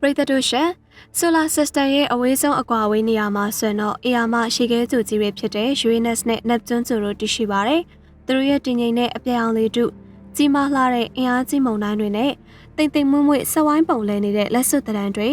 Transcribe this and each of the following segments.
ပရိသတ်တို့ရှက် Solar System ရဲ့အဝေးဆုံးအကွာအဝေးနေရာမှာဆိုရင်တော့အေယာမရှေခဲကျူကြီးတွေဖြစ်တဲ့ Uranus နဲ့ Neptune ကျူတို့တည်ရှိပါတယ်။သူတို့ရဲ့တည်ငြိမ်တဲ့အပြောင်လေးတုကြီးမားလှတဲ့အင်အားကြီးမုန်တိုင်းတွေနဲ့တိမ်တိမ်မွေ့မွေ့ဆက်ဝိုင်းပုံလဲနေတဲ့လက်စွပ်တရံတွေ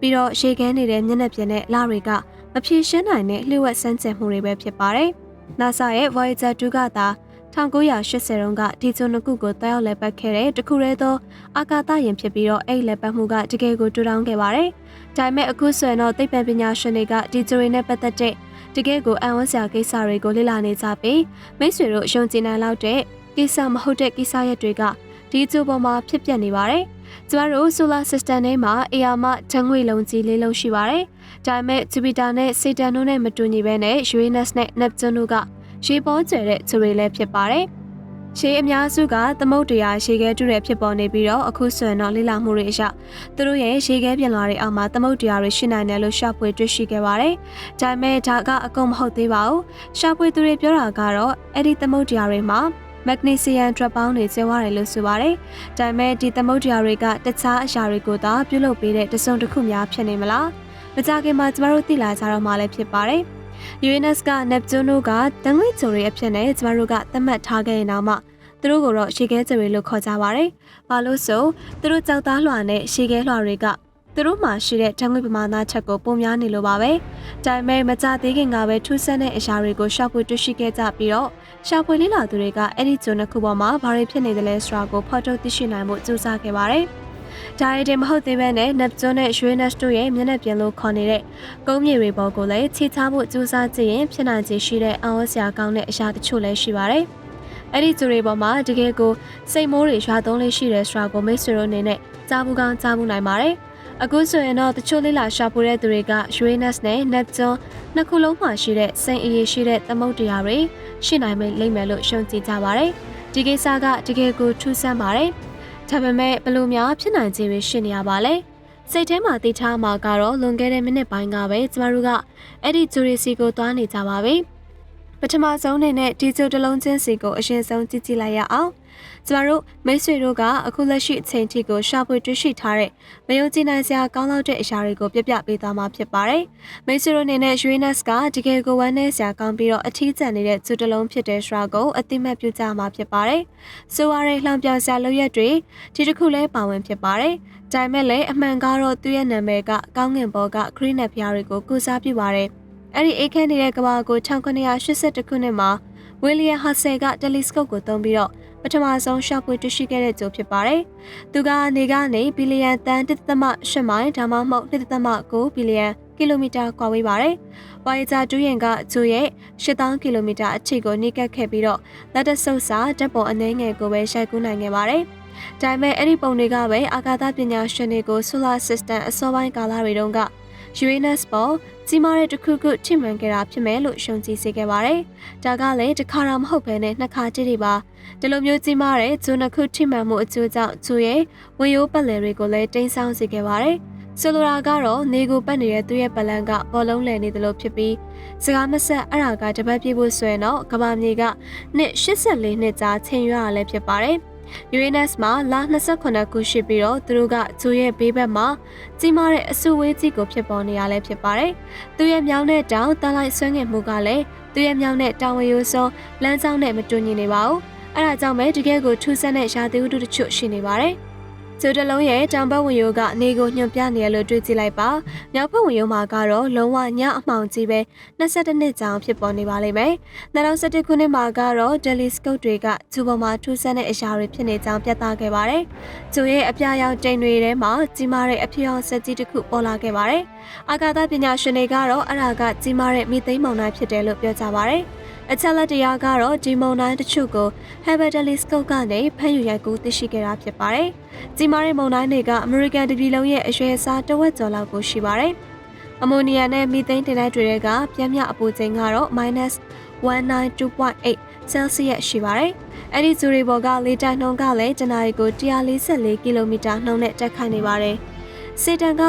ပြီးတော့ရှေခဲနေတဲ့မျက်နှာပြင်နဲ့လတွေကမဖြေရှင်းနိုင်တဲ့လျှို့ဝှက်စမ်းကြံမှုတွေပဲဖြစ်ပါတယ်။ NASA ရဲ့ Voyager 2ကသာ 1980တုန်းကဒီဇွန်နှစ်ခုကိုတောက်ရောက်လဲပတ်ခဲ့တဲ့တခုတည်းသောအာကာသယာဉ်ဖြစ်ပြီးတော့အဲ့လဲပတ်မှုကတကယ်ကိုတူတောင်းခဲ့ပါတယ်။ဒါပေမဲ့အခုဆိုရင်တော့သိပ္ပံပညာရှင်တွေကဒီဂျရီနဲ့ပတ်သက်တဲ့တကယ်ကိုအံ့ဩစရာကိစ္စတွေကိုလေ့လာနေကြပြီးမိတ်ဆွေတို့ယုံကြည်နိုင်လောက်တဲ့ကိစ္စမဟုတ်တဲ့ကိစ္စရပ်တွေကဒီကျိုးပေါ်မှာဖြစ်ပျက်နေပါတယ်။ကျမတို့ solar system ထဲမှာအေယာမဓာတ်ငွေလုံးကြီးလေးလုံးရှိပါတယ်။ဒါပေမဲ့ Jupiter နဲ့ Saturn တို့နဲ့မတူညီဘဲနဲ့ Uranus နဲ့ Neptune တို့က ရေပေါ်ကျဲတဲ့ဂျရီလည်းဖြစ်ပါတယ်။ရှေးအများစုကသမုတ်တရားရှေးခဲတူတဲ့ဖြစ်ပေါ်နေပြီးတော့အခုဆိုရင်တော့လိလာမှုတွေအရသူတို့ရဲ့ရှေးခဲပြင်လာတွေအောက်မှာသမုတ်တရားတွေရှိနိုင်တယ်လို့ရှာဖွေတွေ့ရှိခဲ့ပါတယ်။ဒါပေမဲ့ဒါကအကုန်မဟုတ်သေးပါဘူး။ရှာဖွေသူတွေပြောတာကတော့အဲ့ဒီသမုတ်တရားတွေမှာမက်ဂနီဆီယမ်ဒရက်ပေါင်းတွေကျဲဝရတယ်လို့ဆိုပါတယ်။ဒါပေမဲ့ဒီသမုတ်တရားတွေကတခြားအရာတွေကိုသာပြုလုပ်ပေးတဲ့တစုံတစ်ခုများဖြစ်နေမလား။မကြခင်မှာကျမတို့သိလာကြတော့မှလည်းဖြစ်ပါတယ်။ Uranus က Neptune တို့ကတန်ငွေ့ကြိုတွေအဖြစ်နဲ့ကျမတို့ကသတ်မှတ်ထားခဲ့ရင်တော့မှသူတို့ကိုတော့ရှေခဲကြွေလို့ခေါ်ကြပါတယ်။ဘာလို့ဆိုသူတို့ကြောက်သားလွှာနဲ့ရှေခဲလွှာတွေကသူတို့မှာရှိတဲ့တန်ငွေ့ပမာဏချက်ကိုပုံများနေလို့ပါပဲ။ဒါပေမဲ့မကြသေးခင်ကပဲထူးဆန်းတဲ့အရာတွေကိုရှောက်ဖွေတွေ့ရှိခဲ့ကြပြီးတော့ရှာဖွေလေးလာသူတွေကအဲ့ဒီဂျုံတစ်ခုပေါ်မှာဘာတွေဖြစ်နေသလဲဆိုတာကိုဖော်ထုတ်သိရှိနိုင်ဖို့ကြိုးစားခဲ့ပါတယ်။ ဒါရီတင်မဟုတ်သေးဘဲနဲ့ Neptune နဲ့ Uranus တို့ရဲ့မျက်နှာပြင်လို့ခေါ်နေတဲ့ကုန်းမြေတွေပေါ်ကိုလည်းခြေချဖို့ကြိုးစားကြည့်ရင်ဖြစ်နိုင်ခြေရှိတဲ့အော်စရာကောင်းတဲ့အရာတချို့လည်းရှိပါတယ်။အဲ့ဒီဂျူတွေပေါ်မှာတကယ်ကိုစိတ်မိုးတွေရွာသုံးလေးရှိတယ်ဆိုတာကိုမိတ်ဆွေတို့အနေနဲ့ကြားဘူးကောင်းကြားဘူးနိုင်ပါတယ်။အခုဆိုရင်တော့တချို့လေးလာရှာဖွေတဲ့သူတွေက Uranus နဲ့ Neptune နှစ်ခုလုံးမှာရှိတဲ့စိတ်အရေးရှိတဲ့သမုတ်တရားတွေရှိနိုင်မယ်လိမ့်မယ်လို့ရှုံကြည်ကြပါတယ်။ဒီကိစ္စကတကယ်ကိုထူးဆန်းပါတယ်။ ဒါပေမဲ့ဘလို့များဖြစ်နိုင်ခြေတွေရှိနေရပါလဲစိတ်ထဲမှာတိထားမှာကတော့လွန်ခဲ့တဲ့မိနစ်ပိုင်းကပဲကျမတို့ကအဲ့ဒီဂျူရီစီကိုသွားနေကြပါပြီ ပထမဆုံးအနေနဲ့ဒီဂျိုတလုံးချင်းစီကိုအရင်ဆုံးကြည့်ကြည့်လိုက်ရအောင်ကျမတို့မိတ်ဆွေတို့ကအခုလက်ရှိအချိန်ထိကိုရှာဖွေတွေ့ရှိထားတဲ့မယုံကြည်နိုင်စရာကောင်းလောက်တဲ့အရာတွေကိုပြပြပေးသွားမှာဖြစ်ပါတယ်။မိတ်ဆွေတို့အနေနဲ့ Uranus ကတကယ်ကိုဝမ်းနည်းစရာကောင်းပြီးတော့အထီးကျန်နေတဲ့သူတလုံးဖြစ်တဲ့ Shra ကိုအတိမတ်ပြုကြမှာဖြစ်ပါတယ်။ဆိုရတဲ့လှောင်ပြောင်စရာလုပ်ရက်တွေဒီတစ်ခုလဲပါဝင်ဖြစ်ပါတယ်။ဒါပေမဲ့လည်းအမှန်ကတော့သူ့ရဲ့နာမည်ကကောင်းငင်ဘော်ကခရစ်နက်ဖျားတွေကိုကုစားပြုပါတယ်။ အဲ့ဒီအိတ်ခမ်းနေတဲ့ကဘာကို1982ခုနှစ်မှာဝီလီယံဟာဆယ်ကတယ်လီစကုပ်ကိုသုံးပြီးတော့ပထမဆုံးရှာဖွေတွေ့ရှိခဲ့တဲ့ကြိုးဖြစ်ပါတယ်။သူကနေကနေဘီလီယံတန်1.8မိုင်ဒါမှမဟုတ်1.9ဘီလီယံကီလိုမီတာကွာဝေးပါတယ်။ Voyager 2ယာဉ်ကဂျိုးရဲ့8000ကီလိုမီတာအထိကိုနှိကပ်ခဲ့ပြီးတော့လက်တဆုပ်စာဓာတ်ပုံအနှဲငယ်ကိုပဲရိုက်ကူးနိုင်ခဲ့ပါတယ်။ဒါပေမဲ့အဲ့ဒီပုံတွေကပဲအာကာသပညာရှင်တွေကို Solar System အစောပိုင်းကာလတွေတုန်းက Uranus ပေါ်ကြီးမားတဲ့တစ်ခုခုထိမှန်ခဲ့တာဖြစ်မယ်လို့ရှုံကြည်စေခဲ့ပါတယ်။ဒါကလည်းတစ်ခါတော့မဟုတ်ဘဲနဲ့နှစ်ခါကြည့်နေပါ။ဒီလိုမျိုးကြီးမားတဲ့ဂျိုနှစ်ခုထိမှန်မှုအကျိုးကြောင့်ဂျိုရဲ့ဝေယိုးပတ်လည်တွေကိုလည်းတိမ်းဆောင်းစေခဲ့ပါတယ်။ဆိုလိုတာကတော့နေကိုပတ်နေတဲ့သူ့ရဲ့ပလန်ကဘောလုံးလည်နေသလိုဖြစ်ပြီးစကားမဆက်အဲ့ဒါကတပတ်ပြည့်ဖို့ဆိုရင်တော့ကဘာမြေကနှစ်84နှစ်ကြာချိန်ရွရတာလည်းဖြစ်ပါတယ်။ Uranus မှာလ28ခုရှိပြီးတော့သူတို့ကဂျိုရဲ့ဘေးဘက်မှာကြီးမားတဲ့အဆူဝေးကြီးကိုဖြစ်ပေါ်နေရလဲဖြစ်ပါတယ်။သူရဲ့မြောင်းတဲ့တောင်တန်လိုက်ဆွဲငင်မှုကလည်းသူရဲ့မြောင်းတဲ့တောင်ဝရိုးစုံလမ်းကြောင်းနဲ့မတူညီနေပါဘူး။အဲဒါကြောင့်ပဲတကယ်ကိုထူးဆန်းတဲ့ရာသီဥတုတချို့ရှိနေပါတယ်။ ကျိုတလုံးရဲ့တောင်ဘက်ဝင်ရိုးကနေကိုညွန်ပြနေရလို့တွေးကြည့်လိုက်ပါမြောက်ဘက်ဝင်ရိုးမှာကတော့လုံးဝညအမှောင်ကြီးပဲ22နှစ်ကြာဖြစ်ပေါ်နေပါလိမ့်မယ်2017ခုနှစ်မှာကတော့ telescope တွေကဂျူပေါ်မှာထူးဆန်းတဲ့အရာတွေဖြစ်နေကြောင်းပြသခဲ့ပါတယ်ကျိုရဲ့အပြာရောင်တိမ်တွေထဲမှာကြီးမားတဲ့အဖြစ်အောင်ဆက်ကြီးတစ်ခုပေါ်လာခဲ့ပါတယ်အာကာသပညာရှင်တွေကတော့အရာကကြီးမားတဲ့မီသိန်းမောင်နှံဖြစ်တယ်လို့ပြောကြပါတယ်အချက်လက်တရားကတော့ဒီမုံတိုင်းတချို့ကို Hubble Telescope ကနေဖမ်းယူရိုက်ကူးသိရှိခဲ့တာဖြစ်ပါတယ်။ ကြီးမားတဲ့မုံတိုင်းတွေကအမေရိကန်တပြည်လုံးရဲ့အရွယ်အစားတဝက်ကျော်လောက်ကိုရှိပါတယ်။အမိုနီယာနဲ့မီသိန်းတင်လိုက်တွေကပြင်းပြအပူချိန်ကတော့ -192.8 Celsius ရှိပါတယ်။အဲ့ဒီဇူရီဘော်ကလေတိုက်နှုန်းကလည်းတနအီကို144ကီလိုမီတာနှုန်းနဲ့တက်ခိုင်နေပါတယ်။စေတန်က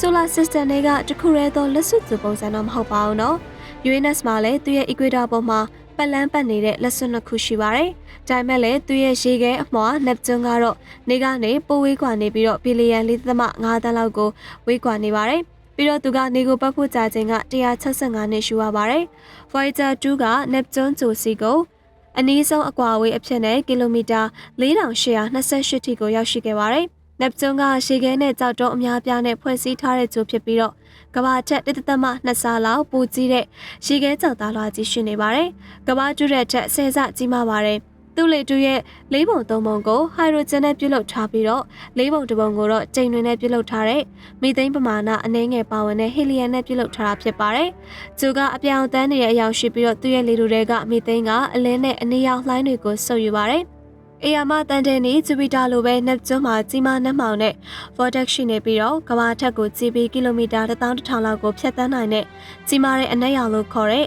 Solar System တွေကတခုရဲသောလက်စွပ်စုပုံစံတော့မဟုတ်ပါဘူးနော်။ Uranus မှာလည်းသူ့ရဲ့ equator ပေါ်မှာ ပတ်လန်းပတ်နေတဲ့လက်စွပ်နှစ်ခုရှိပါတယ်။ဒါပေမဲ့လည်းသူ့ရဲ့ရေခဲအမွှာနက်ကျွန်းကတော့နေကနေပိုဝေးကွာနေပြီးတော့ဘီလီယံ၄ .5 တန်းလောက်ကိုဝေးကွာနေပါတယ်။ပြီးတော့သူကနေကိုပတ်ဖို့ကြာချိန်က165နှစ်ရှိရပါတယ်။ Voyager 2က Neptune ဂျိုစီကိုအနည်းဆုံးအကွာအဝေးအဖြစ်နဲ့ကီလိုမီတာ4828ထိကိုရောက်ရှိခဲ့ပါတယ်။ Neptune ကရှေခဲနဲ့ကြောက်တုံးအများပြားနဲ့ဖွဲ့စည်းထားတဲ့ဂျိုဖြစ်ပြီးတော့ ကဘာချက်တစ်သက်မှနှစ်ဆလောက်ပိုကြီးတဲ့ရှေခဲကြောက်သားလွှာကြီးရှိနေပါတယ်။ကဘာကျွတဲ့ထက်ဆယ်ဆကြီးမားပါတယ်။သူ့လေတူရဲ့လေးပုံသုံးပုံကိုဟိုက်ဒရိုဂျင်နဲ့ပြုလုပ်ထားပြီးတော့လေးပုံတစ်ပုံကိုတော့ကျိန်တွင်နဲ့ပြုလုပ်ထားတဲ့မီသိန်းပမာဏအနည်းငယ်ပါဝင်တဲ့ဟီလီယမ်နဲ့ပြုလုပ်ထားတာဖြစ်ပါတယ်။သူကအပြောင်တန်းနေတဲ့အရာရှိပြီးတော့သူ့ရဲ့လေတူတွေကမီသိန်းကအလင်းနဲ့အနီရောင်လှိုင်းတွေကိုစုပ်ယူပါတယ်။ အေယာမတန်တဲ့နီဂျူပီတာလိုပဲနက်ကျွန်းမှာကြီးမားနှက်မှောင်တဲ့ vortex ရှိနေပြီးတော့ကမ္ဘာထက်ကိုကြီးပြီးကီလိုမီတာ1000လောက်ကိုဖြတ်တန်းနိုင်တဲ့ကြီးမားတဲ့အနက်ရောင်လို့ခေါ်တဲ့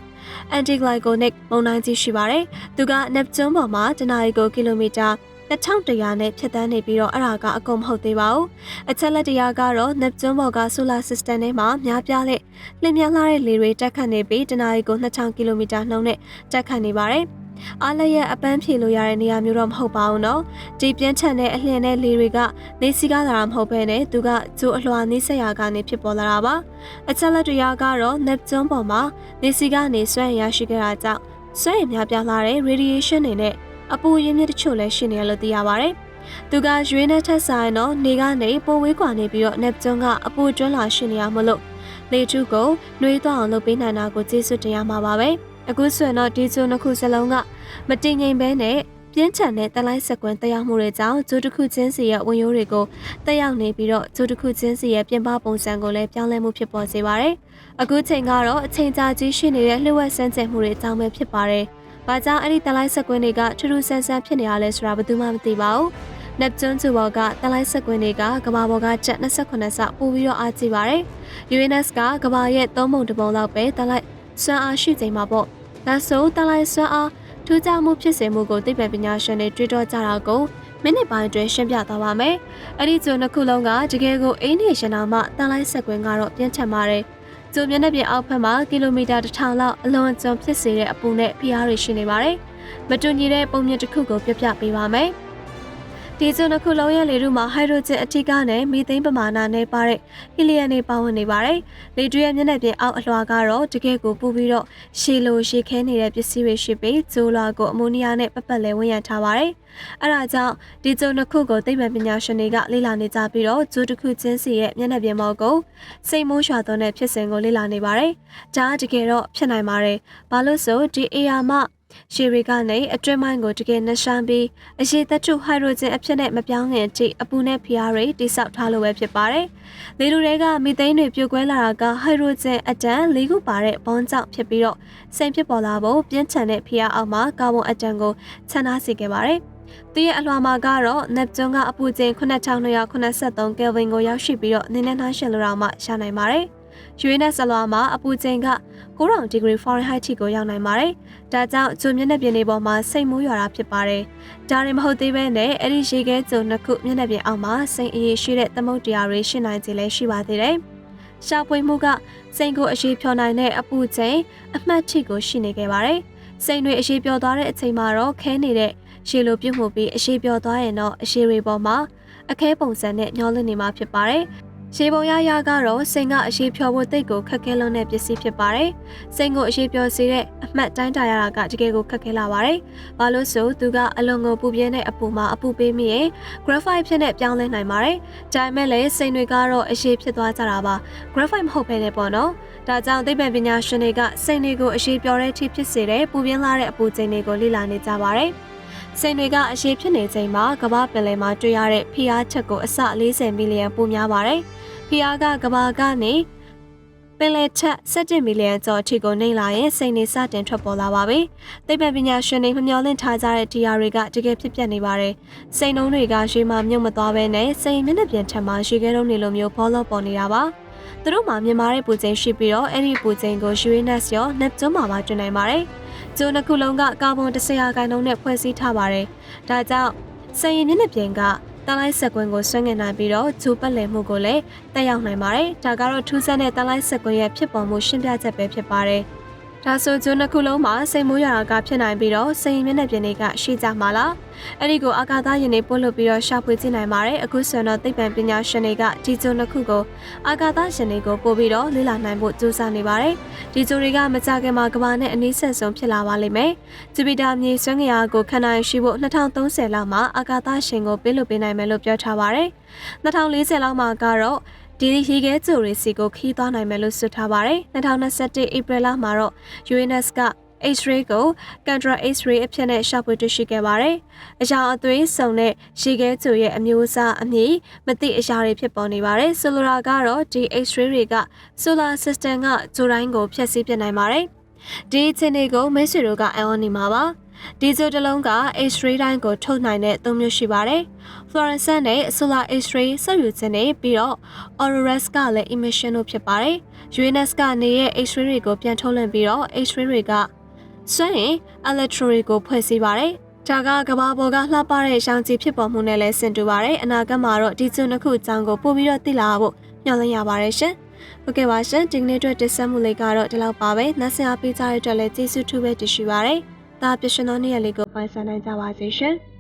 antiglyconic မုန်တိုင်းကြီးရှိပါတယ်။သူကနက်ကျွန်းပေါ်မှာတနအီကိုကီလိုမီတာ1100နဲ့ဖြတ်တန်းနေပြီးတော့အဲ့ဒါကအကုန်မဟုတ်သေးပါဘူး။အချက်လက်တရားကတော့ Neptune ဘော်က Solar System ထဲမှာများပြားတဲ့လင်းမြလာတဲ့လေတွေတက်ခတ်နေပြီးတနအီကို2000ကီလိုမီတာနှုန်းနဲ့တက်ခတ်နေပါတယ်။ အားလည်းရဲ့အပန်းဖြေလို့ရတဲ့နေရာမျိုးတော့မဟုတ်ပါဘူးနော်ဒီပြင်းထန်တဲ့အလျင်တဲ့လေတွေကနေစီကားလာတာမဟုတ်ဘဲနဲ့သူကဂျိုးအလွှာနေဆက်ရာကနေဖြစ်ပေါ်လာတာပါအချက်လက်တရားကတော့ Neptune ပေါ်မှာနေစီကနေဆွဲရရှိခဲ့တာကြောင့်ဆွဲရများပြားလာတဲ့ radiation တွေနဲ့အပူရင်းမြစ်တချို့လည်းရှိနေရလို့သိရပါတယ်သူကရွေးနဲ့ထက်ဆိုင်တော့နေကနေပိုဝေးကွာနေပြီးတော့ Neptune ကအပူကျွန်းလာရှိနေရမလို့လေထုကိုနှွေးသွားအောင်လုပ်ပေးနိုင်တာကိုကျေးဇူးတင်ရမှာပါပဲ။ အခုဆိုရင်တော့ဒီကျိုးနှစ်ခုစလုံးကမတည်ငြိမ်ဘဲနဲ့ပြင်းထန်တဲ့တလိုက်စကွန်းတက်ရောက်မှုတွေကြောင့်ဂျိုးတစ်ခုချင်းစီရဲ့ဝင်ရိုးတွေကိုတက်ရောက်နေပြီးတော့ဂျိုးတစ်ခုချင်းစီရဲ့ပြင်ပပုံစံကိုလည်းပြောင်းလဲမှုဖြစ်ပေါ်စေပါတယ်။အခုချိန်ကတော့အချိန်ကြာကြီးရှိနေတဲ့လှည့်ဝက်ဆန်းကျင်မှုတွေအကြောင်းပဲဖြစ်ပါတယ်။ဘာကြောင့်အဲ့ဒီတလိုက်စကွန်းတွေကထူးထူးဆန်းဆန်းဖြစ်နေရလဲဆိုတာဘယ်သူမှမသိပါဘူး။ Neptune ဂျူဘော်ကတလိုက်စကွန်းတွေကကဘာပေါ်ကချက်28ဆပိုပြီးတော့အားကြီးပါတယ်။ Uranus ကကဘာရဲ့သုံးပုံတစ်ပုံလောက်ပဲတလိုက် စွမ်းအားရှိချိန်မှာပေါ့ဒါဆိုတလိုက်စွမ်းအားထူးခြားမှုဖြစ်စေမှုကိုသိပ္ပံပညာရှင်တွေတွေးတောကြတာကိုမိနစ်ပိုင်းအတွင်းရှင်းပြသွားပါမယ်။အဲ့ဒီကျုံနှစ်ခုလုံးကတကယ်ကိုအင်းနေရှင်နာမှတန်လိုက်ဆက်ကွင်းကတော့ပြင်းထန်ပါတယ်။ကျုံမျက်နှာပြင်အောက်ဘက်မှာကီလိုမီတာတစ်ထောင်လောက်အလွန်ကျွံဖြစ်စေတဲ့အပူနဲ့ဖိအားတွေရှိနေပါတယ်။မတူညီတဲ့ပုံမြင်တစ်ခုကိုပြပြပေးပါမယ်။ ဒီကျုံတစ်ခုလုံးရဲ့လေထုမှာဟိုက်ဒရိုဂျင်အထီးကနဲ့မီသိန်းပမာဏနဲ့ပါတဲ့ဟီလီယမ်တွေပါဝင်နေပါတယ်။လေထုရဲ့မျက်နှာပြင်အောက်အလွှာကတော့တကယ့်ကိုပူပြီးတော့ရှည်လိုရှည်ခဲနေတဲ့ပစ္စည်းတွေရှိပြီးဂျိုလွာကိုအမိုနီးယားနဲ့ပတ်ပတ်လဲဝင်ရထားပါတယ်။အဲဒါကြောင့်ဒီကျုံတစ်ခုကိုသိပ္ပံပညာရှင်တွေကလေ့လာနေကြပြီးတော့ဂျိုတစ်ခုချင်းစီရဲ့မျက်နှာပြင်ပေါ်ကိုစိတ်မိုးရွာသွန်းတဲ့ဖြစ်စဉ်ကိုလေ့လာနေပါတယ်။ဒါတကယ်တော့ဖြစ်နိုင်ပါတယ်။ဘာလို့ဆိုဒီအေယာမ ရှီရီကနေအတွင်းပိုင်းကိုတကယ်နှရှမ်းပြီးအရှိသက်ထုဟိုက်ဒရိုဂျင်အဖြစ်နဲ့မပြောင်းခင်အထိအပူနဲ့ဖျားတွေတိစောက်ထားလို့ပဲဖြစ်ပါတယ်။လေလူတွေကမီသိန်းတွေပြိုကွဲလာတာကဟိုက်ဒရိုဂျင်အတန်၄ခုပါတဲ့ဘွန်ကြောင့်ဖြစ်ပြီးတော့စိမ်ဖြစ်ပေါ်လာဖို့ပြင်းထန်တဲ့ဖျားအောက်မှာကာဗွန်အတန်ကိုခြံထားစေခဲ့ပါတယ်။သူရဲ့အလွှာမှာကတော့ Neptune ကအပူချိန်9283 Kelvin ကိုရောက်ရှိပြီးတော့နင်းနဲ့နှားရှင်လိုတော့မှရှာနိုင်ပါတယ်။ Uranus အလွှာမှာအပူချိန်က9000 degree Fahrenheit ထိကိုရောက်နိုင်ပါတယ်။ဒါကြောင့်ဂျုံမျက်နှာပြင်တွေပေါ်မှာစိတ်မိုးရွာတာဖြစ်ပါတယ်။ဒါရင်မဟုတ်သေးဘဲနဲ့အဲ့ဒီရေခဲဂျုံနှစ်ခုမျက်နှာပြင်အောက်မှာစိတ်အေးရှိတဲ့သမုတ်တရားတွေရှိနိုင်ခြင်းလည်းရှိပါသေးတယ်။ရှာဖွေမှုကစိတ်ကိုအရေးဖြောနိုင်တဲ့အပူချိန်အမှတ်ထိကိုရှိနေခဲ့ပါတယ်။စိတ်တွေအရေးပြောသွားတဲ့အချိန်မှာတော့ခဲနေတဲ့ရှေလိုပြုတ်မှုပြီးအရေးပြောသွားရင်တော့အရေးတွေပေါ်မှာအခဲပုံစံနဲ့ညှောလင့်နေမှာဖြစ်ပါတယ်။ ရေပုံရရကတော့စိန်ကအရှိဖြောဖို့တိတ်ကိုခက်ခဲလွန်းတဲ့ပစ္စည်းဖြစ်ပါတယ်။စိန်ကိုအရှိဖြောစေတဲ့အမှတ်တိုင်းတာရတာကတကယ်ကိုခက်ခဲလာပါတယ်။ဘာလို့ဆိုသူကအလွန်ကိုပူပြင်းတဲ့အပူမှာအပူပေးမိရင် graphite ဖြစ်နေပြောင်းလဲနိုင်ပါတယ်။ဒါပေမဲ့လည်းစိန်တွေကတော့အရှိဖြစ်သွားကြတာပါ။ graphite မဟုတ်ဘဲနဲ့ပေါ့နော်။ဒါကြောင့်သိပ္ပံပညာရှင်တွေကစိန်တွေကိုအရှိဖြောတဲ့အထိဖြစ်စေတဲ့ပူပြင်းလာတဲ့အပူချိန်တွေကိုလေ့လာနေကြပါတယ်။စိန်တွေကအရှိဖြစ်နေချိန်မှာကမ္ဘာပင်လယ်မှာတွေ့ရတဲ့ဖိအားချက်ကိုအစ40မီလီယံပိုများပါတယ်။ ဖီယာကကဘာကနေပင်လယ်ချက်17မီလီယံကျော်အထိကိုနှိမ့်လာရင်စိန်နေစတင်ထွက်ပေါ်လာပါပြီ။သိပ္ပံပညာရှင်တွေမမျှော်လင့်ထားကြတဲ့ဒီယာတွေကတကယ်ဖြစ်ပျက်နေပါတယ်။စိန်နှုံးတွေကရွှေမှမြုပ်မသွားဘဲနဲ့စိန်မျက်နှာပြင်ထက်မှရွှေခဲတုံးနေလိုမျိုးဘောလော့ပေါ်နေတာပါ။သူတို့မှာမြင်မာတဲ့ပူချိန်ရှိပြီးတော့အဲ့ဒီပူချိန်ကိုယူရေနက်စ်ရောနက်ကျွန်းမှာပါတွင်နိုင်ပါတယ်။ကျိုးနှစ်ခုလုံးကကာဗွန်100ရာခိုင်နှုန်းနဲ့ဖွဲ့စည်းထားပါတယ်။ဒါကြောင့်စိန်ရည်မျက်နှာပြင်က တလိုက်ဆက်ကွင်းကိုဆွဲငင်နိုင်ပြီးတော့ဂျိုပတ်လည်မှုကိုလည်းတက်ရောက်နိုင်ပါတယ်။ဒါကတော့ထူးဆန်းတဲ့တလိုက်ဆက်ကွင်းရဲ့ဖြစ်ပေါ်မှုရှင်းပြချက်ပဲဖြစ်ပါတယ်။ ဒါဆိုဂျွန်းတစ်ခုလုံးမှာစိတ်မိုးရတာကဖြစ်နိုင်ပြီးတော့စိတ်မျက်နှာပြင်တွေကရှိကြမှာလားအဲ့ဒီကိုအာကာသယာဉ်တွေပို့လို့ပြီးတော့ရှာဖွေကြည့်နိုင်ပါတယ်အခုဆိုရင်တော့သိပ္ပံပညာရှင်တွေကဒီဂျွန်းတစ်ခုကိုအာကာသယာဉ်တွေကိုပို့ပြီးတော့လေ့လာနိုင်ဖို့ကြိုးစားနေပါတယ်ဒီဂျွန်းတွေကမကြခင်မှာကမ္ဘာနဲ့အနည်းဆက်ဆုံးဖြစ်လာပါလိမ့်မယ်ဂျူပီတာမြေဆွမ်းငရာကိုခန္ဓာရှိဖို့2030လောက်မှာအာကာသယာဉ်ကိုပေးလို့ပေးနိုင်မယ်လို့ပြောထားပါတယ်2040လောက်မှာကတော့ ဒီရီခဲကျိုရီစီကိုခီးသွားနိုင်မယ်လို့ဆိုထားပါတယ်2021 April လမှာတော့ UNS က X-ray ကို Contra X-ray အဖြစ်နဲ့ရှာဖွေတွေ့ရှိခဲ့ပါတယ်။အရာအသွေးစုံတဲ့ရေခဲကျိုရဲ့အမျိုးအစားအမည်မသိအရာတွေဖြစ်ပေါ်နေပါတယ်။ဆိုလိုတာကတော့ဒီ X-ray တွေက solar system ကဂျိုတိုင်းကိုဖျက်ဆီးပစ်နိုင်ပါတယ်။ဒီအခြေအနေကိုမိတ်ဆွေတို့ကအံ့ဩနေမှာပါ။ ဒီဂျိုတစ်လုံးက X-ray တိုင်းကိုထုတ်နိုင်တဲ့သုံးမျိုးရှိပါတယ်။ fluorescent နဲ့ solar X-ray ဆက်ယူခြင်းနဲ့ပြီးတော့ Aurorus ကလည်း emission လို့ဖြစ်ပါတယ်။ Uranus ကနေရဲ့ X-ray တွေကိုပြန်ထုတ်လွှင့်ပြီးတော့ X-ray တွေကစွမ်းရင် electron တွေကိုဖွဲ့စည်းပါတယ်။ဒါကကဘာပေါ်ကလှပတဲ့ရောင်ခြည်ဖြစ်ပေါ်မှုနဲ့လည်းဆင်တူပါတယ်။အနာဂတ်မှာတော့ဒီကျွန်းတစ်ခုအကြောင်းကိုပို့ပြီးတော့သိလာဖို့မျှော်လင့်ရပါတယ်ရှင်။ဟုတ်ကဲ့ပါရှင်ဒီကနေ့အတွက်တင်ဆက်မှုလေးကတော့ဒီလောက်ပါပဲ။နောက်ဆက်အားပေးကြတဲ့အတွက်လည်းကျေးဇူးထူးပဲတင်ရှိပါတယ်။ ဒါပျော်ရွှင်သောနေ့ရက်လေးကိုပိုင်ဆိုင်နိုင်ကြပါစေရှင်။